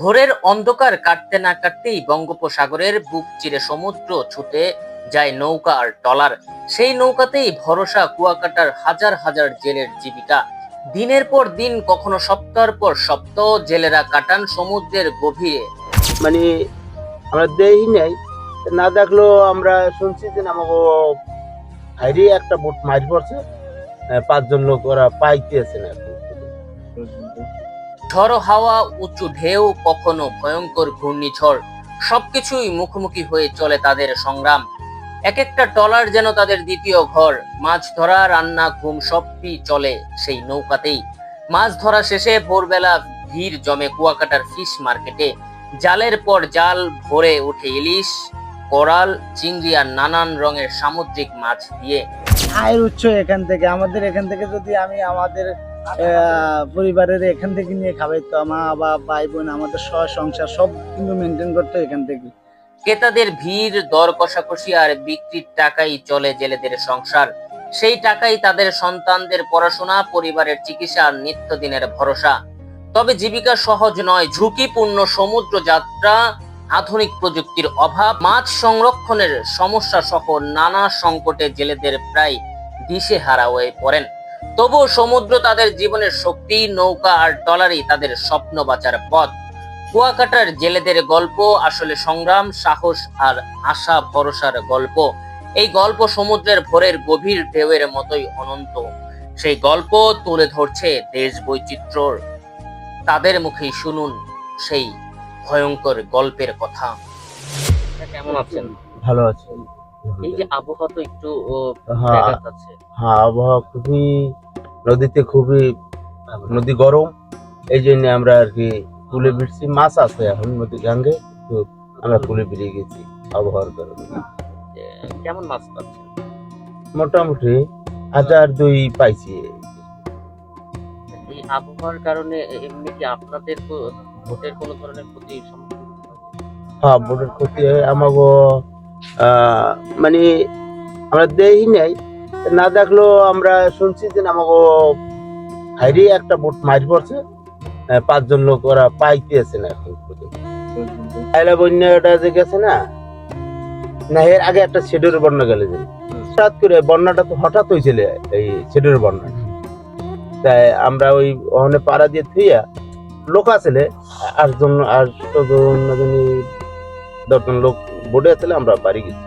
ভোরের অন্ধকার কাটতে না কাটতেই বঙ্গোপসাগরের বুক চিরে সমুদ্র ছুটে যায় নৌকা আর টলার সেই নৌকাতেই ভরসা কুয়াকাটার হাজার হাজার জেলের জীবিকা। দিনের পর দিন, কখনো সপ্তাহের পর সপ্তাহ জেলেরা কাটান সমুদ্রের গভীরে। মানে আমরা দেই নাই। না দেখলেও আমরা শুনছি যে আমাকে হাইরে একটা বোট মাছ পড়ছে। পাঁচজন লোক ওরা পাইতেছে না। ঝড় হাওয়া, উঁচু ঢেউ, কখনো ভয়ঙ্কর ঘূর্ণিঝড়, সবকিছুই মুখোমুখি হয়ে চলে তাদের সংগ্রাম। এক একটা টলার যেন তাদের দ্বিতীয় ঘর, মাছ ধরা, রান্না, ঘুম, সবই চলে সেই নৌকাতেই। মাছ ধরা শেষে ভোরবেলা ভিড় জমে কুয়াকাটার ফিশ মার্কেটে। জালের পর জাল ভরে ওঠে ইলিশ কোরাল চিংড়ি আর নানান রঙের সামুদ্রিক মাছ দিয়ে। আয়ের উৎস এখান থেকে। আমাদের এখান থেকে যদি আমি আমাদের পরিবারের এখান থেকে নিয়ে খাবাই তো মা বা ভাই, বোন, আমাদের সহ সংসার সব কিন্তু মেনটেন করতে এখান থেকে। ক্রেতাদের ভিড়, দর কষাকষি আর বিক্রির টাকাই চলে জেলেদের সংসার। সেই টাকাই তাদের সন্তানদের পড়াশোনা, পরিবারের চিকিৎসা আর নিত্যদিনের ভরসা। তবে জীবিকা সহজ নয়, ঝুঁকিপূর্ণ সমুদ্র যাত্রা, আধুনিক প্রযুক্তির অভাব, মাছ সংরক্ষণের সমস্যা সহ নানা সংকটে জেলেদের প্রায় দিশেহারা হয়ে পড়েন। তবুও সমুদ্র তাদের জীবনের শক্তি নৌকা আর টলারই তাদের স্বপ্ন বাঁচার পথ। কুয়াকাটার জেলেদের গল্প আসলে সংগ্রাম সাহস আর আশা ভরসার গল্প। এই গল্প সমুদ্রের ভোরের গভীর ঢেউয়ের মতোই অনন্ত। সেই গল্প তুলে ধরছে দেশ বৈচিত্র্যর। তাদের মুখেই শুনুন সেই ভয়ঙ্কর গল্পের কথা। কেমন আছেন? ভালো আছে। এই যে আবহাওয়া তো একটু হ্যাঁ। ব্যাঘাত আছে হ্যাঁ আবহাওয়া খুবই নদীতে খুবই নদী গরম। এই জন্য আমরা আর কি কুলে বিড়ছি মাছ আছে এখন নদী গাঙ্গে তো আমরা কুলে বেরিয়ে গেছি আবহাওয়ার কারণে। কেমন মাছ পাচ্ছেন? মোটামুটি হাজার দুই পাইছি। এই আবহাওয়ার কারণে এমনি কি আপনাদের ভোটের কোনো ধরনের ক্ষতি সম্মুখীন হ্যাঁ? বোটের ক্ষতি হয়। আমাকে মানে আমরা দেই নাই। না দেখলেও আমরা শুনছি যে আমাকে হাইরে একটা বোট মাছ পড়ছে পাঁচজন লোক ওরা পাইতেছে না এখন পর্যন্ত। আইলা বন্যাটা যে গেছে না না, এর আগে একটা শেডের বন্যা গেলে যে। হঠাৎ করে বন্যাটা তো হঠাৎ হয়েছিল এই শেডের বন্যা। তাই আমরা ওই ওখানে পাড়া দিয়ে থুইয়া, লোক আসলে আটজন আটজন দশজন লোক বোটে আসলে আমরা বাড়ি গেছি।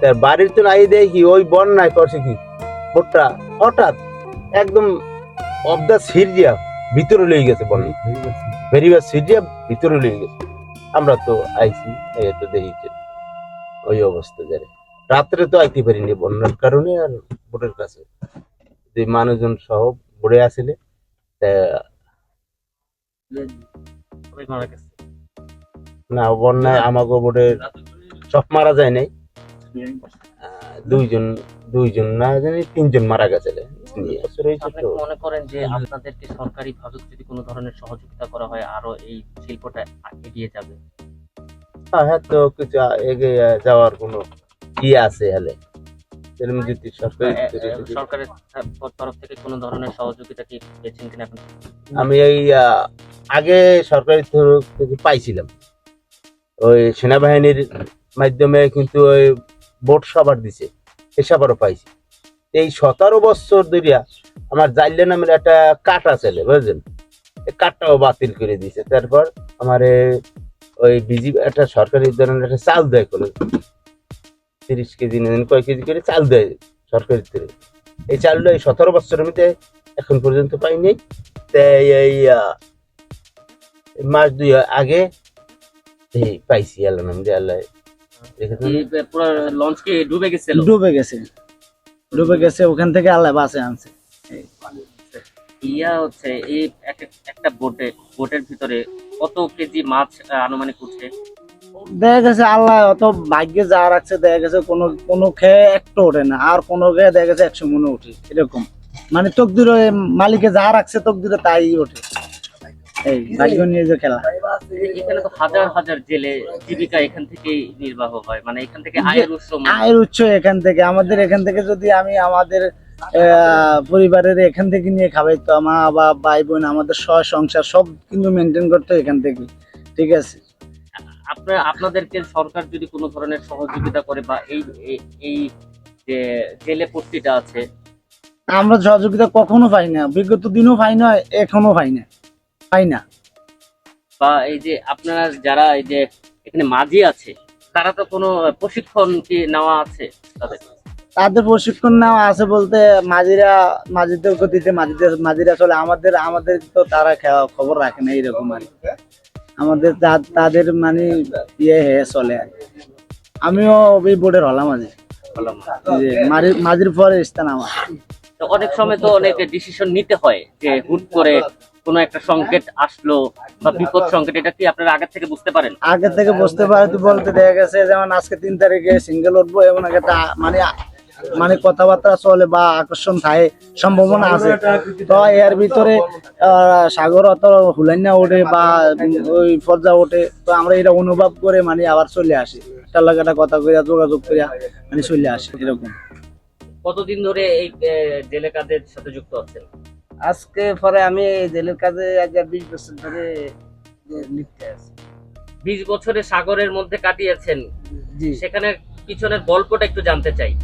তার বাড়ির তো নাই দেখি ওই বন্যায় করছে কি? বোটটা হঠাৎ একদম অফ দ্য সিরিয়া ভিতরে লেগে গেছে বন্যা। ভেরিবার সিরিয়া ভিতরে লেগে গেছে। আমরা তো আইছি, এই তো দেখি ওই অবস্থা যারে। রাত্রে তো আইতে পারিনি বন্যার কারণে আর বোটের কাছে। যে মানুষজন সহ বোটে আসলে, তা না বন্যায় আমাকে বোটের সব মারা যায় নাই। দুইজন দুইজন না জানি তিনজন মারা গেছে মনে করেন যে আপনাদেরকে সরকারি ভাবে যদি কোনো ধরনের সহযোগিতা করা হয় আরও এই শিল্পটা এগিয়ে যাবে? হ্যাঁ তো কিছু এগিয়ে যাওয়ার কোনো ইয়ে আছে হলে? যদি সরকারের তরফ থেকে কোনো ধরনের সহযোগিতা কি পেয়েছেন কিনা আমি এই আগে সরকারি তরফ থেকে পাইছিলাম। ওই সেনাবাহিনীর মাধ্যমে কিন্তু ওই বোট সবার দিছে, এ সবারও পাইছি। এই সতেরো বছর ধরিয়া আমার জাইলে নামের একটা কাটা ছেলে বুঝলেন এই কাঠটাও বাতিল করে দিয়েছে তারপর আমার ওই বিজি, একটা সরকারি ধরনের একটা চাল দেয় কোনো। তিরিশ কেজি না জানি কয় কেজি করে চাল দেয় সরকারি থেকে এই চালটা এই সতেরো বছরের মধ্যে এখন পর্যন্ত পাইনি। তাই এই মাস দুই আগে পাইছি আল্লাহ নাম দিয়ে আল্লাহ রেখেছে না? এই পুরো লঞ্চ কি ডুবে গেছিল ডুবে গেছে। ডুবে গেছে ওখান থেকে আল্লাহ বাসে আনছে। ইয়া হচ্ছে এই এক এক- একটা বোটে বোটের ভিতরে কত কেজি মাছ আনুমানিক উঠে? দেখা গেছে আল্লাহ অত ভাগ্যে যা রাখছে দেখা গেছে কোনো কোনো খেয়ে একটু ওঠে না। আর কোনো খেয়ে দেখা গেছে একশো মনে ওঠে এরকম। মানে তকদির মালিকে যা রাখছে তকদিরে তাই ওঠে। এই ভাগ্য নিয়ে যে খেলা। এখানে তো হাজার হাজার জেলে জীবিকা এখান থেকেই নির্বাহ হয়। মানে এখান থেকে আয়ের উৎস আয়ের উৎস এখান থেকে আমাদের এখান থেকে যদি আমি আমাদের পরিবারের এখান থেকে নিয়ে খাওয়াইতো মা বা ভাই বোন আমাদের সহ সংসার সব কিন্তু মেনটেন করতো এখান থেকে ঠিক আছে? আপনার আপনাদেরকে সরকার যদি কোনো ধরনের সহযোগিতা করে বা এই এই- এই যে জেলে পট্টিটা আছে আমরা সহযোগিতা কখনো পাই না বিগত দিনও পাই না এখনও পাই না পাই না। বা এই যে আপনারা যারা এই যে এখানে মাঝি আছে তারা তো কোনো প্রশিক্ষণ কি নেওয়া আছে তাদের? তাদের প্রশিক্ষণ নেওয়া আছে বলতে মাঝিরা মাঝিদের গতিতে মাঝিদের মাঝিরা চলে আমাদের আমাদের তো তারা খবর রাখে না এইরকম আর আমাদের তাদের মানে ইয়ে হয়ে চলে আর আমিও ওই বোর্ডের হলাম আজ মাঝির মাঝির পরে স্থান আমার। তো অনেক সময় তো অনেক ডিসিশন নিতে হয় যে হুট করে কোনো একটা সংকেত আসলো বা বিপদ সংকেত এটা কি আপনারা আগে থেকে বুঝতে পারেন? আগে থেকে বুঝতে পারতে বলতে দেখা গেছে যেমন আজকে তিন তারিখে সিঙ্গেল উঠবো এবং একটা মানে মানে কথাবার্তা চলে বা আকর্ষণ থাকে সম্ভাবনা আছে। তো এর ভিতরে সাগর অত হুলাইনা ওঠে বা ওই পর্যা ওঠে তো আমরা এটা অনুভব করে মানে আবার চলে আসি। তার লাগে একটা কথা কইয়া যোগাযোগ করিয়া মানে চলে আসি এরকম। কতদিন ধরে এই জেলে কাজের সাথে যুক্ত আছেন? আজকে পরে আমি জেলের কাজে আগে বিশ বছর ধরে লিখতে আছি। বিশ বছরে সাগরের মধ্যে কাটিয়েছেন। জি। সেখানে পিছনের গল্পটা একটু জানতে চাই।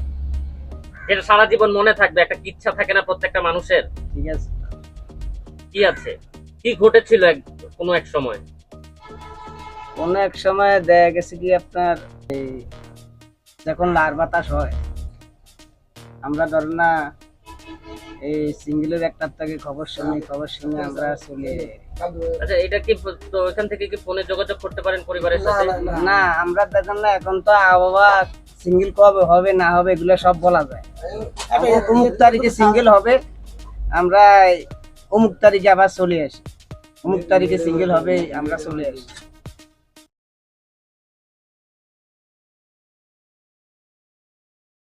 যেটা সারা জীবন মনে থাকবে একটা ইচ্ছা থাকে না প্রত্যেকটা মানুষের। ঠিক আছে। কি আছে? কি ঘটেছিল এক কোনো এক সময়? কোনো এক সময় দেখা গেছে কি আপনার এই যখন লার বাতাস হয় আমরা ধর না এই সিঙ্গেলের একটা থেকে খবর শুনি খবর শুনে আমরা চলে আচ্ছা এটা কি তো এখান থেকে কি ফোনে যোগাযোগ করতে পারেন পরিবারের সাথে? না আমরা দেখেন না এখন তো আবহাওয়া সিঙ্গেল কবে হবে না হবে এগুলো সব বলা যায়। এখন অমুক তারিখে সিঙ্গেল হবে আমরা অমুক তারিখে আবার চলে আসি। অমুক তারিখে সিঙ্গেল হবে আমরা চলে আসি।